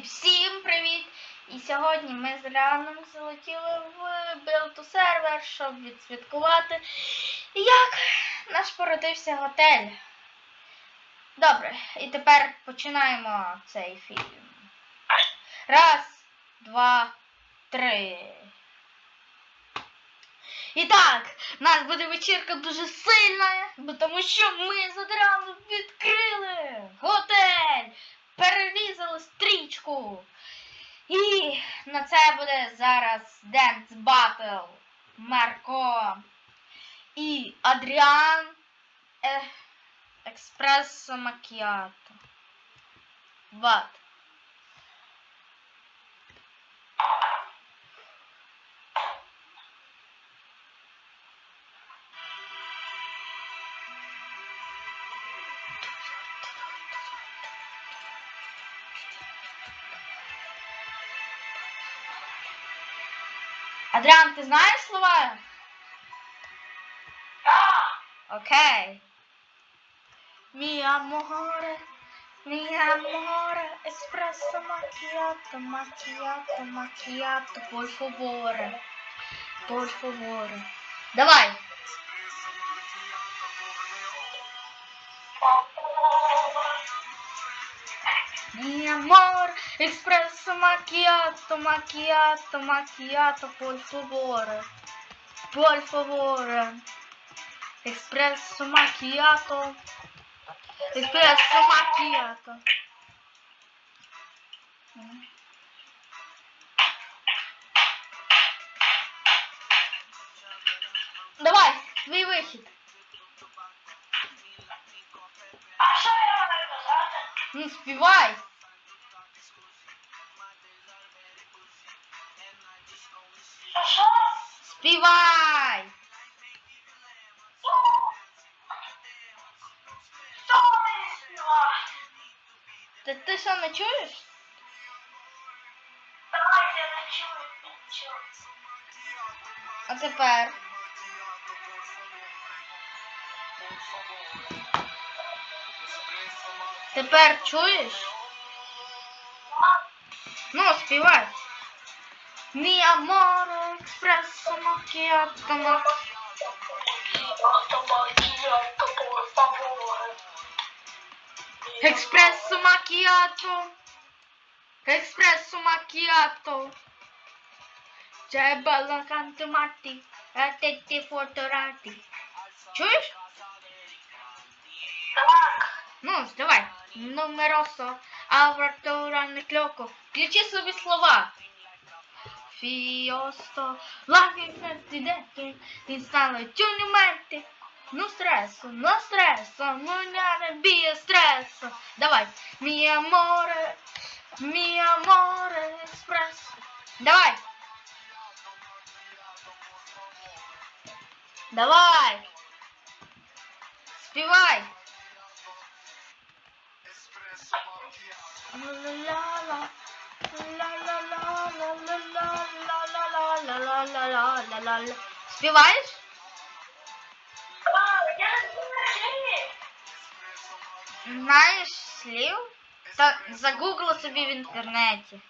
Друзі, всім привіт! І сьогодні ми з Ріаном залетіли в Build сервер, щоб відсвяткувати, як наш породився готель. Добре, і тепер починаємо цей фільм. Раз, два, три. І так, у нас буде вечірка дуже сильна, тому що ми з Адріаном відкрили готель, перерізали стрічку. І на це буде зараз Dance Battle Марко і Адріан е, Експресо Макіато. Вот. Адриан, ты знаешь слова? Окей. Mi amore, mi amore, espresso macchiato, macchiato, macchiato, por favore, por favore. Давай. Mi amor, espresso macchiato, macchiato, macchiato, por favore. Por favore. Espresso macchiato. Espresso macchiato. Давай, твій вихід. А що я маю казати? Ну, співай. Чуєш? Давайте я не чую нічого. А тепер. Тепер чуєш? Ну, співай. Mi amore, espresso macchiato, ma... Автоматіато, por favore. Espresso macchiato. Espresso macchiato. C'è balla canto matti. La tette fotorati. Чуєш? Так. Ну, давай. Номеросо. Авраторане кльоко. Включи собі слова. Фіосто. Лагінь на ти де ти. Ти стала тюнюменти. Ну стресс, но стресс, ну, ну не без стресса. Давай. Ми аморе, ми аморе экспресс. Давай. Давай. Спевай. Спеваешь? Знаєш слів? Та загугли собі в інтернеті.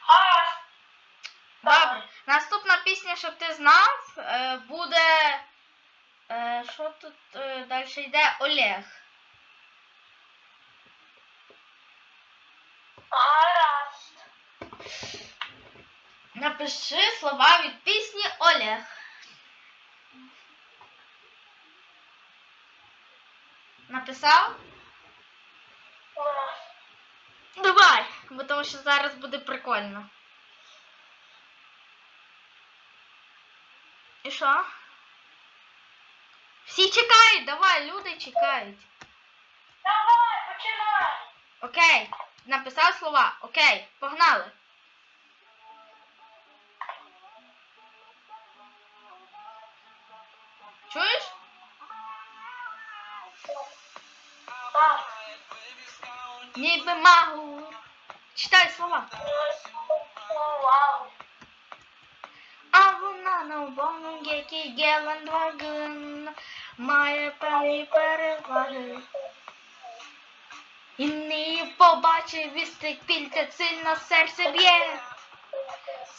Гаразд. Добре. Наступна пісня, щоб ти знав, е, буде. е, Що тут е, далі йде? Олег. Гаразд. Напиши слова від пісні Олег. Написав? Давай, бо тому що зараз буде прикольно. І що? Всі чекають, давай, люди чекають. Давай, починай. Окей, написав слова. Окей, погнали. Чуєш? папа. Ніби магу. Читай слова. Авунану бонгекі гелендваген має певні переваги. І не побачи вістрик пільте, сильно серце б'є.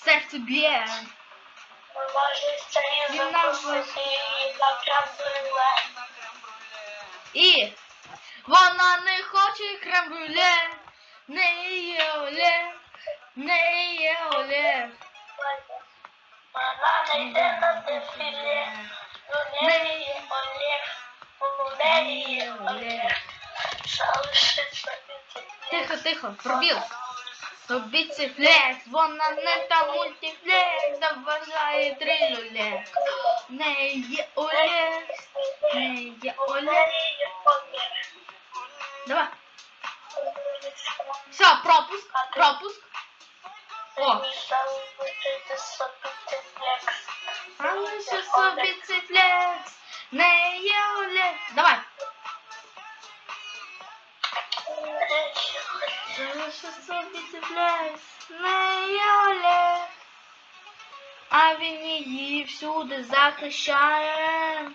Серце б'є. Він нам І вона не хоче крем-брюле, не є Олег, не є Олег. Вона не йде на дефіле. У неї Олег. У неї Олег. Залишиться від Тихо, тихо, пробіл. Тобі це флекс, вона не та мультифлекс, заважає три люле. Не є Олег, не є Олег. Давай. Все, пропуск, пропуск. О, собі собі не є. Давай. Залиши собі цей флекс, не є Олег. А він її всюди захищає.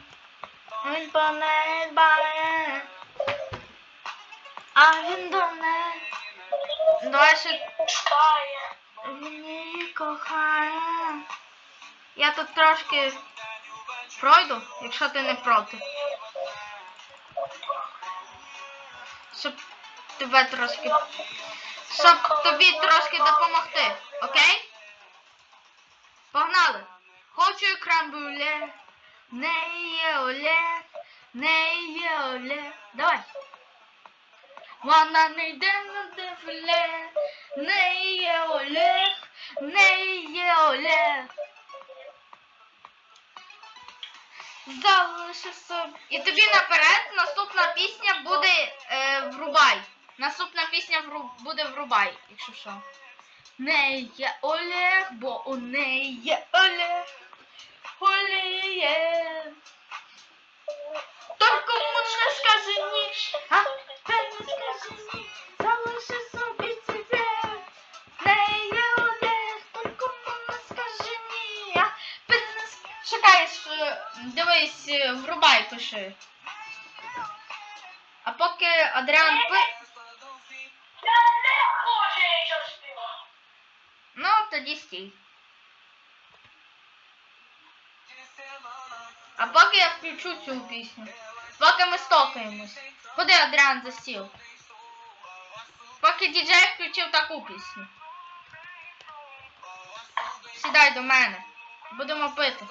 Він по неї. А він до ще Пускає. Він кохає. Я тут трошки пройду, якщо ти не проти. Щоб тебе трошки. Щоб тобі трошки допомогти. Окей? Погнали! Хочу крем-брюле. Не є Олег, не є Олег. Давай. Вона не йде на дефіле, не є Олег, не є Олег. Залиши собі. І тобі наперед наступна пісня буде е, врубай. Наступна пісня вру... буде врубай, якщо що. Не є Олег, бо у неї є Олег. Олег є. Только не скажи ні. А? Дивись, е, врубай пиши. А поки Адріан пи... Ну, тоді стій. А поки я включу цю пісню. Поки ми стокаємось. Куди Адріан засів? Поки діджей включив таку пісню. Сідай до мене. Будемо пити.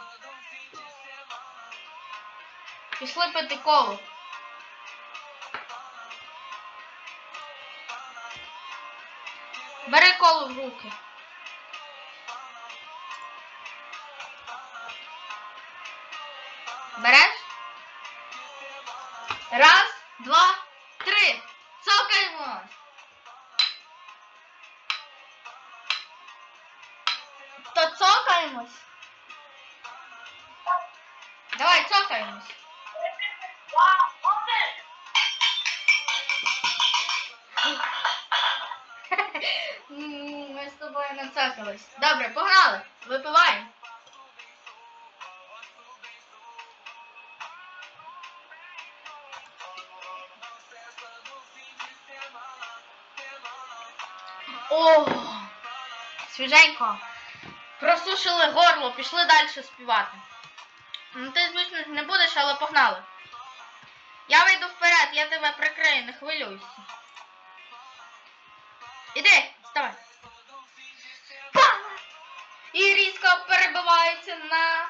Пішли пити колу. Бери колу в руки. Береш? Раз, два, три. Цокаємо. То цокаємось. Давай, цокаємось. Ми з тобою нацокались. Добре, погнали. Випиваємо. О, свіженько. Просушили горло, пішли далі співати. Ну ти, звісно, не будеш, але погнали. Я вийду вперед, я тебе прикрию, не хвилюйся. Іди, вставай. І різко перебивається на.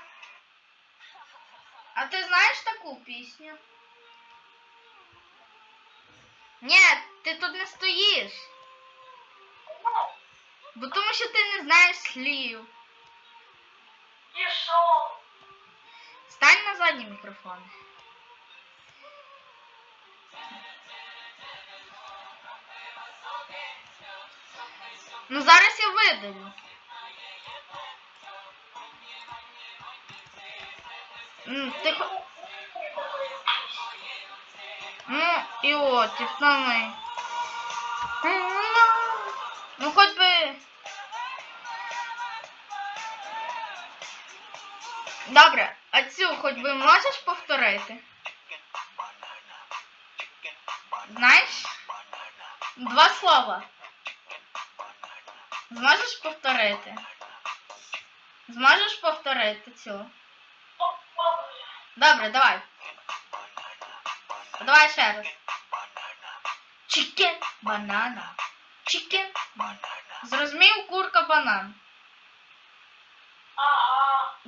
А ти знаєш таку пісню? Ні, ти тут не стоїш. Бо тому що ти не знаєш слів. Що? Стань на задній мікрофон. Ну зараз я видалю. М, Ти Ну, і от, і основний. Ну, хоч би. Добре, а цю хоч би можеш повторити? Знаєш? Два слова. Зможеш повторити? Зможеш повторити цю? Добре, давай. Давай ще раз. Чікен банана. Чікен банана. Зрозумів курка банан.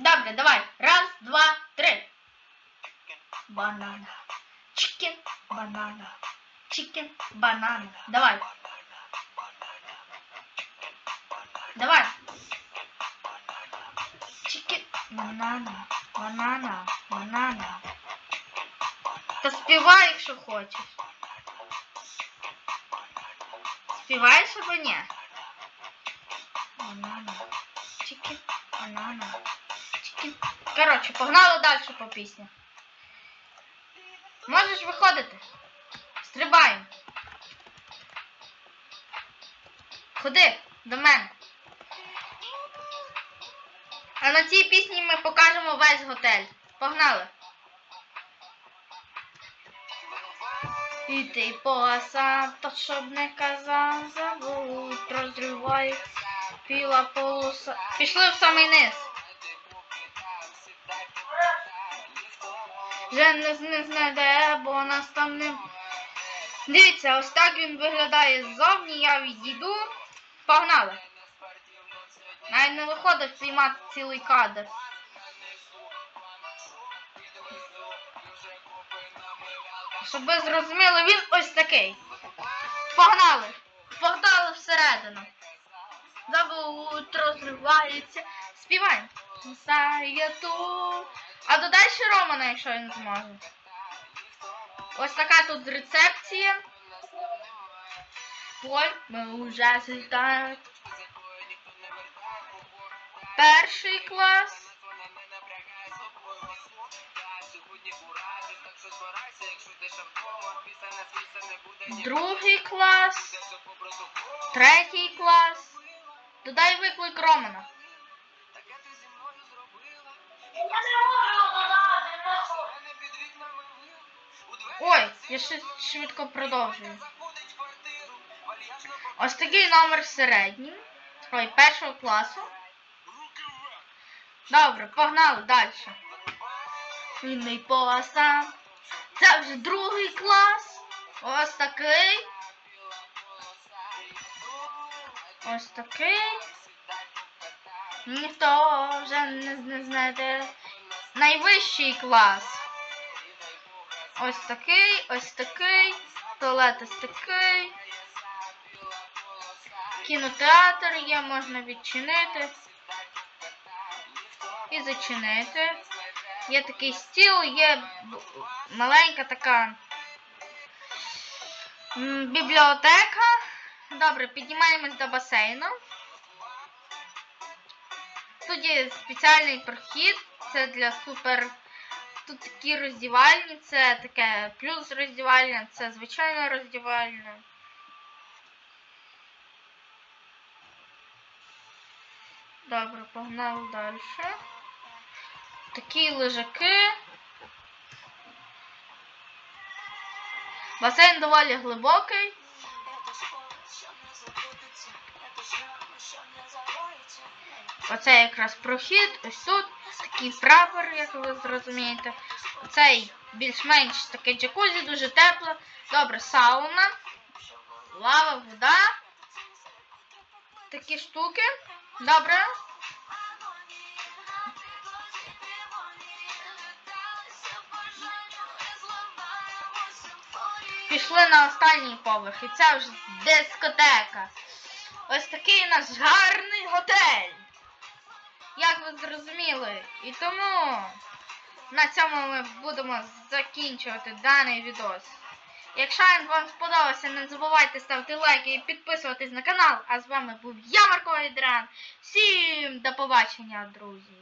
Ага. Добре, давай. Раз, два, три. Банана. Чікен банана. Чікен банана. Давай. Давай. Чікен банана. Банана. Банана. Та співай, якщо хочеш. Співаєш або ні? Банана. Чікен банана. Коротше, погнали далі по пісні. Можеш виходити. Стрибаємо. Ходи до мене. А на цій пісні ми покажемо весь готель. Погнали. І ти полоса, то щоб не казав, забудь, розривай, піла полоса. Пішли в самий низ. Вже не, знайде, бо нас там не. Дивіться, ось так він виглядає ззовні, я відійду. Погнали. Навіть не виходить знімати цілий кадр. Щоб ви зрозуміли, він ось такий. Погнали! Погнали всередину. Забудь, розривається. Співаємо. Сає ту. А додай ще Романа, якщо він зможе. Ось така тут рецепція. Поль, ми вже злітаємо. Перший клас. Другий клас. Третій клас. Додай виклик Романа. Ой, я ще швидко продовжую. Ось такий номер середній. Ой, першого класу. Добре, погнали далі. Вільний полоса. Це вже другий клас. Ось такий. Ось такий. Ніхто вже не, не знайде. Найвищий клас. Ось такий, ось такий. Туалет ось такий. Кінотеатр є, можна відчинити. І зачинити. Є такий стіл, є маленька така бібліотека. Добре, піднімаємось до басейну. Тут є спеціальний прохід, це для супер. Тут такі роздівальні, це таке плюс роздівальня, це звичайна роздівальня. Добре, погнали далі. Такі лежаки. Басейн доволі глибокий. Оце якраз прохід, ось тут такий прапор, як ви зрозумієте. Цей більш-менш таке джакузі, дуже тепло. Добре, сауна, лава, вода. Такі штуки. Добре. Пішли на останній поверх, і це вже дискотека. Ось такий наш гарний готель. Як ви зрозуміли. І тому на цьому ми будемо закінчувати даний відос. Якщо він вам сподобався, не забувайте ставити лайки і підписуватись на канал. А з вами був я, Марко Ідран. Всім до побачення, друзі!